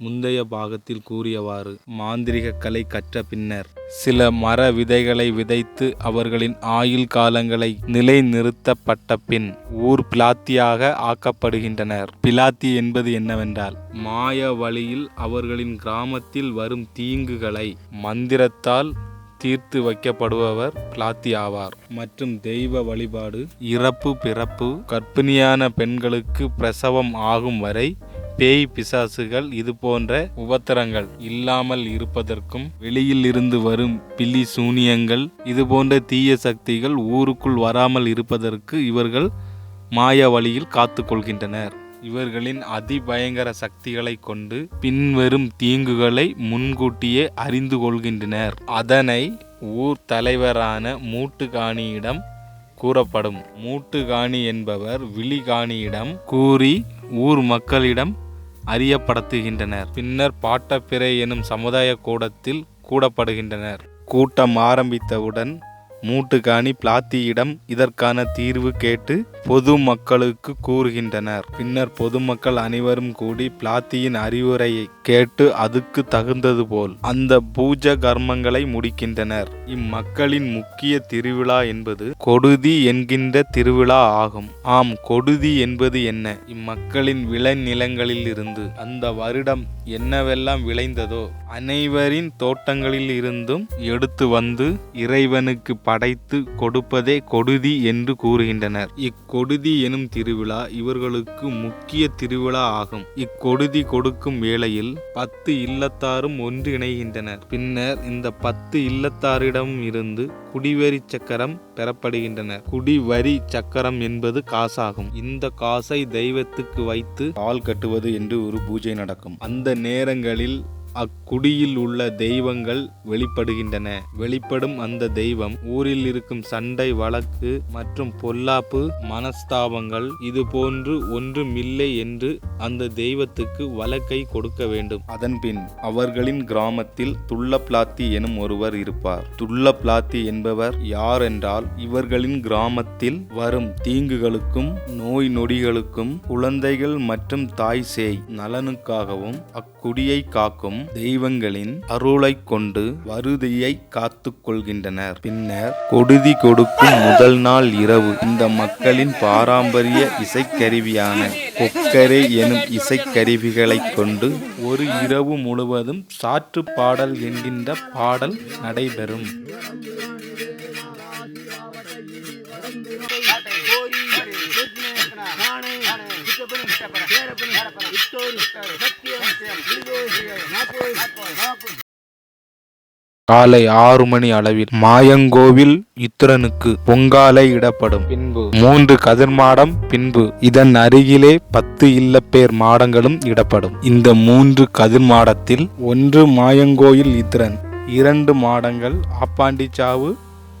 முந்தைய பாகத்தில் கூறியவாறு மாந்திரிக கலை கற்ற பின்னர் சில மர விதைகளை விதைத்து அவர்களின் ஆயுள் காலங்களை நிலைநிறுத்தப்பட்ட பின் ஊர் பிளாத்தியாக ஆக்கப்படுகின்றனர். பிலாத்தி என்பது என்னவென்றால் மாய வழியில் அவர்களின் கிராமத்தில் வரும் தீங்குகளை மந்திரத்தால் தீர்த்து வைக்கப்படுபவர் பிளாத்தி ஆவார். மற்றும் தெய்வ வழிபாடு இறப்பு பிறப்பு கர்ப்பிணியான பெண்களுக்கு பிரசவம் ஆகும் வரை பேய் பிசாசுகள் இது போன்ற உபத்திரங்கள் இல்லாமல் இருப்பதற்கும் வெளியில் இருந்து வரும் பில்லி சூனியங்கள் இது போன்ற தீய சக்திகள் ஊருக்குள் வராமல் இருப்பதற்கு இவர்கள் மாய வழியில் காத்து கொள்கின்றனர் இவர்களின் அதிபயங்கர சக்திகளை கொண்டு பின்வரும் தீங்குகளை முன்கூட்டியே அறிந்து கொள்கின்றனர். அதனை ஊர் தலைவரான மூட்டுகாணியிடம் கூறப்படும். மூட்டுகாணி என்பவர் விழிகாணியிடம் கூறி ஊர் மக்களிடம் அறியப்படுத்துகின்றனர். பின்னர் பாட்டப்பிறை எனும் சமுதாய கூடத்தில் கூடப்படுகின்றனர். கூட்டம் ஆரம்பித்தவுடன் மூட்டுகாணி பிளாத்தியிடம் இதற்கான தீர்வு கேட்டு பொது மக்களுக்கு கூறுகின்றனர். பின்னர் பொதுமக்கள் அனைவரும் கூடி பிளாத்தியின் அறிவுரையை கேட்டு அதுக்கு தகுந்தது போல் அந்த பூஜ கர்மங்களை முடிக்கின்றனர். இம்மக்களின் முக்கிய திருவிழா என்பது கொடுதி என்கின்ற திருவிழா ஆகும். ஆம் கொடுதி என்பது என்ன? இம்மக்களின் விளைநிலங்களில் இருந்து அந்த வருடம் என்னவெல்லாம் விளைந்ததோ அனைவரின் தோட்டங்களில் இருந்தும் எடுத்து வந்து இறைவனுக்கு படைத்து கொடுப்பதே கொடுதி என்று கூறுகின்றனர். இக்கொடுதி எனும் திருவிழா இவர்களுக்கு முக்கிய திருவிழா ஆகும். இக்கொடுதி கொடுக்கும் வேளையில் பத்து இல்லத்தாரும் ஒன்றிணைகின்றனர். பின்னர் இந்த பத்து இல்லத்தாரிடம் இருந்து குடிவரி சக்கரம் பெறப்படுகின்றனர். குடிவரி சக்கரம் என்பது காசாகும். இந்த காசை தெய்வத்துக்கு வைத்து ஆள் கட்டுவது என்று ஒரு பூஜை நடக்கும். அந்த நேரங்களில் அக்குடியில் உள்ள தெய்வங்கள் வெளிப்படுகின்றன. வெளிப்படும் அந்த தெய்வம் ஊரில் இருக்கும் சண்டை வழக்கு மற்றும் பொல்லாப்பு மனஸ்தாபங்கள் இது போன்று ஒன்றுமில்லை என்று அந்த தெய்வத்துக்கு வழக்கை கொடுக்க வேண்டும். அதன்பின் அவர்களின் கிராமத்தில் துள்ளப்லாத்தி எனும் ஒருவர் இருப்பார். துள்ளப்லாத்தி என்பவர் யார் என்றால் இவர்களின் கிராமத்தில் வரும் தீங்குகளுக்கும் நோய் நொடிகளுக்கும் குழந்தைகள் மற்றும் தாய் சேய் நலனுக்காகவும் அக்குடியை காக்கும் தெய்வங்களின் அருளை கொண்டு வருதியை காத்து கொள்கின்றனர் பின்னர் கொடுதி கொடுக்கும் முதல் நாள் இரவு இந்த மக்களின் பாரம்பரிய இசைக்கருவியான கொக்கரே எனும் இசைக்கருவிகளை கொண்டு ஒரு இரவு முழுவதும் சாற்று பாடல் என்கின்ற பாடல் நடைபெறும். காலை ஆறு மணி அளவில் மாயங்கோவில் இத்திரனுக்கு பொங்காலை இடப்படும். பின்பு. மூன்று கதிர்மாடம் பின்பு. இதன் அருகிலே பத்து இல்லப்பேர் மாடங்களும் இடப்படும். இந்த மூன்று கதிர்மாடத்தில் ஒன்று மாயங்கோயில் இத்திரன் இரண்டு மாடங்கள் ஆப்பாண்டிச்சாவு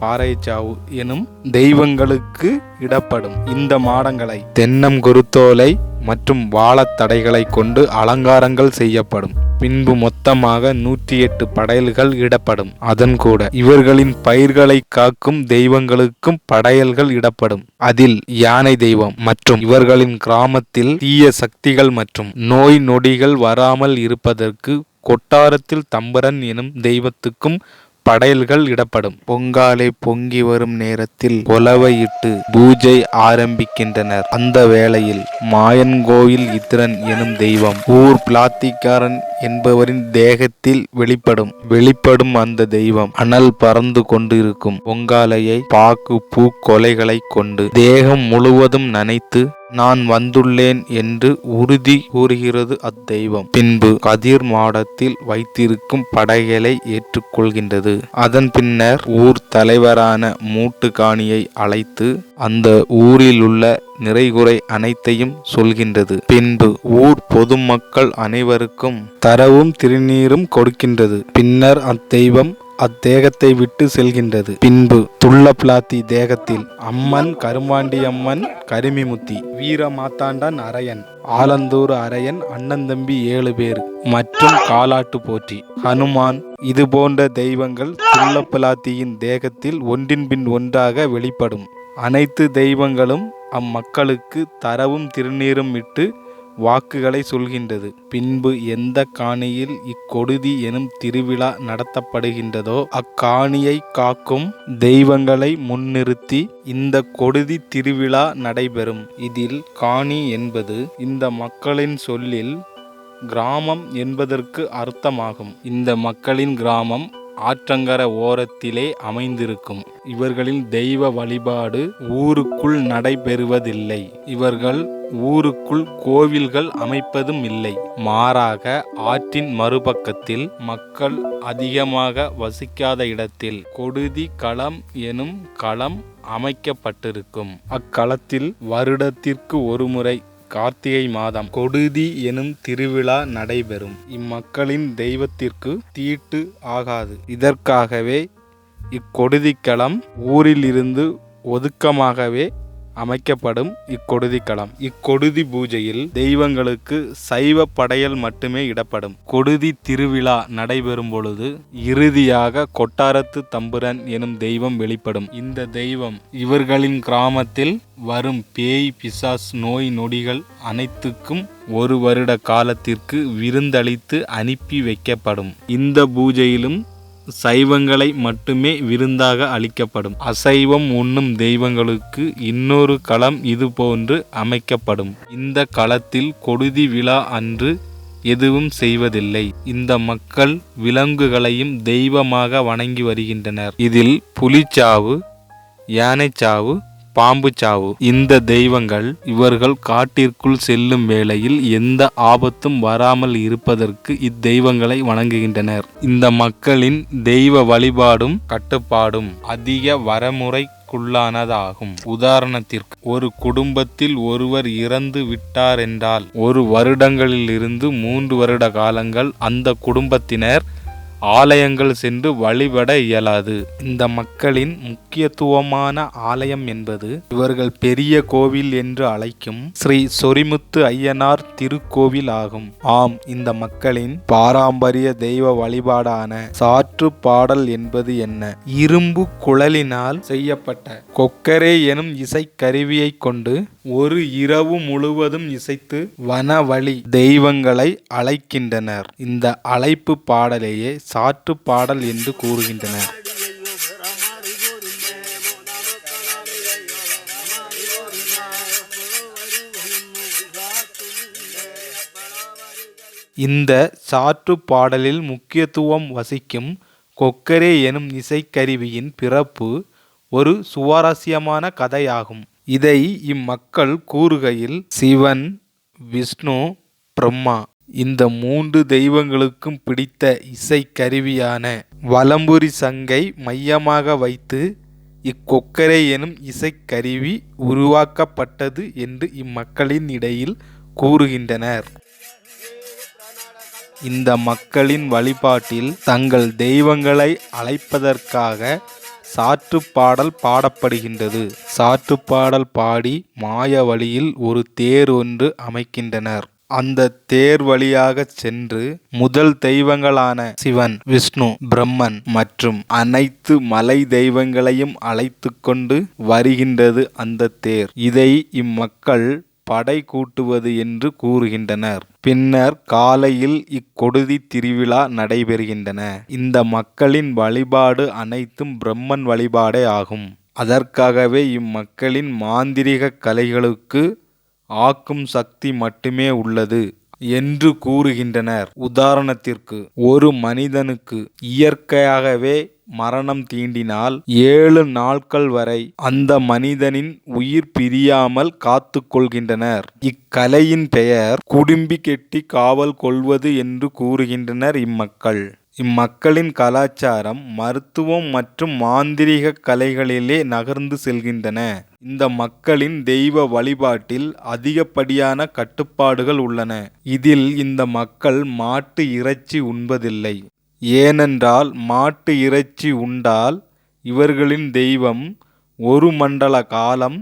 பாறைச்சாவு எனும் தெய்வங்களுக்கு இடப்படும். இந்த மாடங்களை தென்னங்குருத்தோலை மற்றும் வாழத்தடைகளை கொண்டு அலங்காரங்கள் செய்யப்படும். பின்பு மொத்தமாக நூற்றி எட்டு படையல்கள் இடப்படும். அதன் கூட இவர்களின் பயிர்களை காக்கும் தெய்வங்களுக்கும் படையல்கள் இடப்படும். அதில் யானை தெய்வம் மற்றும் இவர்களின் கிராமத்தில் தீய சக்திகள் மற்றும் நோய் நொடிகள் வராமல் இருப்பதற்கு கொட்டாரத்தில் தம்பரன் எனும் தெய்வத்துக்கும் படையல்கள் இடப்படும். பொங்காலை பொங்கி வரும் நேரத்தில் கொலவையிட்டு பூஜை ஆரம்பிக்கின்றனர். அந்த வேளையில் மாயன்கோயில் இத்திரன் எனும் தெய்வம் ஊர் பிளாத்திக்காரன் என்பவரின் தேகத்தில் வெளிப்படும். வெளிப்படும் அந்த தெய்வம் அனல் பறந்து கொண்டிருக்கும். பொங்காலையை பாக்கு பூ கொலைகளை கொண்டு தேகம் முழுவதும் நனைத்து நான் வந்துள்ளேன் என்று உறுதி கூறுகிறது அத்தெய்வம். பின்பு கதிர் மாடத்தில் வைத்திருக்கும் படைகளை ஏற்றுக்கொள்கின்றது. அதன் பின்னர் ஊர் தலைவரான மூட்டுக்காணியை அழைத்து அந்த ஊரில் உள்ள நிறைகுறை அனைத்தையும் சொல்கின்றது. பின்பு ஊர் பொதுமக்கள் அனைவருக்கும் தரவும் திருநீரும் கொடுக்கின்றது. பின்னர் அத்தெய்வம் அத்தேகத்தை விட்டு செல்கின்றது. பின்பு துள்ள பிளாத்தி தேகத்தில் அம்மன் கருமாண்டி அம்மன் கருமிமுத்தி வீரமாத்தாண்டான் அரையன் ஆலந்தூர் அரையன் அண்ணன் தம்பி ஏழு பேர் மற்றும் காலாட்டு போற்றி. ஹனுமான் இது போன்ற தெய்வங்கள் துள்ளப்பிலாத்தியின் தேகத்தில் ஒன்றின் பின் ஒன்றாக வெளிப்படும். அனைத்து தெய்வங்களும் அம்மக்களுக்கு தரவும் திருநீரும் இட்டு வாக்குகளை சொல்கின்றது. பின்பு எந்த காணியில் இக்கொடுதி எனும் திருவிழா நடத்தப்படுகின்றதோ அக்காணியை காக்கும் தெய்வங்களை முன்னிறுத்தி இந்த கொடுதி திருவிழா நடைபெறும். இதில் காணி என்பது இந்த மக்களின் சொல்லில் கிராமம் என்பதற்கு அர்த்தமாகும். இந்த மக்களின் கிராமம் ஆற்றங்கர ஓரத்திலே அமைந்திருக்கும். இவர்களின் தெய்வ வழிபாடு ஊருக்குள் நடைபெறுவதில்லை. இவர்கள் ஊருக்குள் கோவில்கள் அமைப்பதும் இல்லை. மாறாக ஆற்றின் மறுபக்கத்தில் மக்கள் அதிகமாக வசிக்காத இடத்தில் கொடுதி களம் எனும் களம் அமைக்கப்பட்டிருக்கும். அக்களத்தில் வருடத்திற்கு ஒருமுறை கார்த்திகை மாதம் கொடுதி எனும் திருவிழா நடைபெறும். இம்மக்களின் தெய்வத்திற்கு தீட்டு ஆகாது. இதற்காகவே இக்கொடுதிக்களம் ஊரிலிருந்து ஒதுக்கமாகவே அமைக்கப்படும் இக்கொடுதி களம் இக்கொடுதி பூஜையில் தெய்வங்களுக்கு சைவ படையல் மட்டுமே இடப்படும். கொடுதி திருவிழா நடைபெறும் பொழுது இறுதியாக கொட்டாரத்து தம்புரன் எனும் தெய்வம் வெளிப்படும். இந்த தெய்வம் இவர்களின் கிராமத்தில் வரும் பேய் பிசாஸ் நோய் நொடிகள் அனைத்துக்கும் ஒரு வருட காலத்திற்கு விருந்தளித்து அனுப்பி வைக்கப்படும். இந்த பூஜையிலும் சைவங்களை மட்டுமே விருந்தாக அளிக்கப்படும். அசைவம் உண்ணும் தெய்வங்களுக்கு இன்னொரு களம் இதுபோன்று அமைக்கப்படும். இந்த களத்தில் கொடுதி விழா அன்று எதுவும் செய்வதில்லை. இந்த மக்கள் விலங்குகளையும் தெய்வமாக வணங்கி வருகின்றனர். இதில் புலிச்சாவு யானைச்சாவு பாம்பு சாவு இந்த தெய்வங்கள் இவர்கள் காட்டிற்குள் செல்லும் வேளையில் எந்த ஆபத்தும் வராமல் இருப்பதற்கு இத்தெய்வங்களை வணங்குகின்றனர். இந்த மக்களின் தெய்வ வழிபாடும் கட்டுப்பாடும் அதிக வரமுறைக்குள்ளானதாகும். உதாரணத்திற்கு ஒரு குடும்பத்தில் ஒருவர் இறந்து விட்டாரென்றால் ஒரு வருடங்களிலிருந்து மூன்று வருட காலங்கள் அந்த குடும்பத்தினர் ஆலயங்கள் சென்று வழிபட இயலாது. இந்த மக்களின் முக்கியத்துவமான ஆலயம் என்பது இவர்கள் பெரிய கோவில் என்று அழைக்கும் ஸ்ரீ சொரிமுத்து ஐயனார் திருக்கோவில் ஆகும். ஆம் இந்த மக்களின் பாரம்பரிய தெய்வ வழிபாடான சாற்று பாடல் என்பது என்ன? இரும்பு குழலினால் செய்யப்பட்ட கொக்கரே எனும் இசைக்கருவியை கொண்டு ஒரு இரவு முழுவதும் இசைத்து வனவழி தெய்வங்களை அழைக்கின்றனர். இந்த அழைப்பு பாடலையே சாற்று பாடல் என்று கூறுகின்றனர். இந்த சாற்று பாடலில் முக்கியத்துவம் வசிக்கும் கொக்கரே எனும் இசைக்கருவியின் பிறப்பு ஒரு சுவாரஸ்யமான கதையாகும். இதை இம்மக்கள் கூறுகையில் சிவன் விஷ்ணு பிரம்மா இந்த மூன்று தெய்வங்களுக்கும் பிடித்த இசைக்கருவியான வலம்புரி சங்கை மையமாக வைத்து இக்கொக்கரை எனும் இசைக்கருவி உருவாக்கப்பட்டது என்று இம்மக்களின் இடையில் கூறுகின்றனர். இந்த மக்களின் வழிபாட்டில் தங்கள் தெய்வங்களை அழைப்பதற்காக சாற்று பாடல் பாடப்படுகின்றது. சாற்று பாடல் பாடி மாய வழியில் ஒரு தேர் ஒன்று அமைக்கின்றனர். அந்த தேர் வழியாக சென்று முதல் தெய்வங்களான சிவன் விஷ்ணு பிரம்மன் மற்றும் அனைத்து மலை தெய்வங்களையும் அழைத்து கொண்டு வருகின்றது அந்த தேர். இதை இம்மக்கள் படை கூட்டுவது என்று கூறுகின்றனர். பின்னர் காலையில் இக்கொடுதி திருவிழா நடைபெறுகின்றன. இந்த மக்களின் வழிபாடு அனைத்தும் பிரம்மன் வழிபாடே ஆகும். அதற்காகவே இம்மக்களின் மாந்திரிக கலைகளுக்கு ஆக்கும் சக்தி மட்டுமே உள்ளது என்று கூறுகின்றனர். உதாரணத்திற்கு ஒரு மனிதனுக்கு இயற்கையாகவே மரணம் தீண்டினால் ஏழு நாட்கள் வரை அந்த மனிதனின் உயிர் பிரியாமல் காத்து கொள்கின்றனர். இக்கலையின் பெயர் குடும்பி கெட்டி காவல் கொள்வது என்று கூறுகின்றனர் இம்மக்கள். இம்மக்களின் கலாச்சாரம் மருத்துவம் மற்றும் மாந்திரிக கலைகளிலே நகர்ந்து செல்கின்றன. இந்த மக்களின் தெய்வ வழிபாட்டில் அதிகப்படியான கட்டுப்பாடுகள் உள்ளன. இதில் இந்த மக்கள் மாட்டு இறைச்சி உண்பதில்லை. ஏனென்றால் மாட்டு இறைச்சி உண்டால் இவர்களின் தெய்வம் ஒரு மண்டல காலம்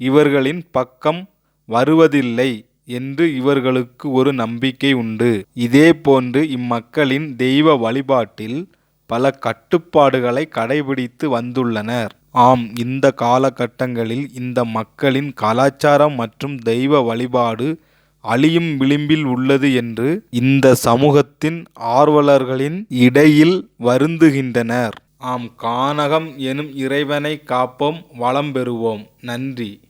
இவர்களின் பக்கம் வருவதில்லை என்று இவர்களுக்கு ஒரு நம்பிக்கை உண்டு. இதேபோன்று இம்மக்களின் தெய்வ வழிபாட்டில் பல கட்டுப்பாடுகளை கடைபிடித்து வந்துள்ளனர். ஆம் இந்த காலகட்டங்களில் இந்த மக்களின் கலாச்சாரம் மற்றும் தெய்வ வழிபாடு அழியும் விளிம்பில் உள்ளது என்று இந்த சமூகத்தின் ஆர்வலர்களின் இடையில் வருந்துகின்றனர். ஆம் கானகம் எனும் இறைவனை காப்போம் வளம் பெறுவோம். நன்றி.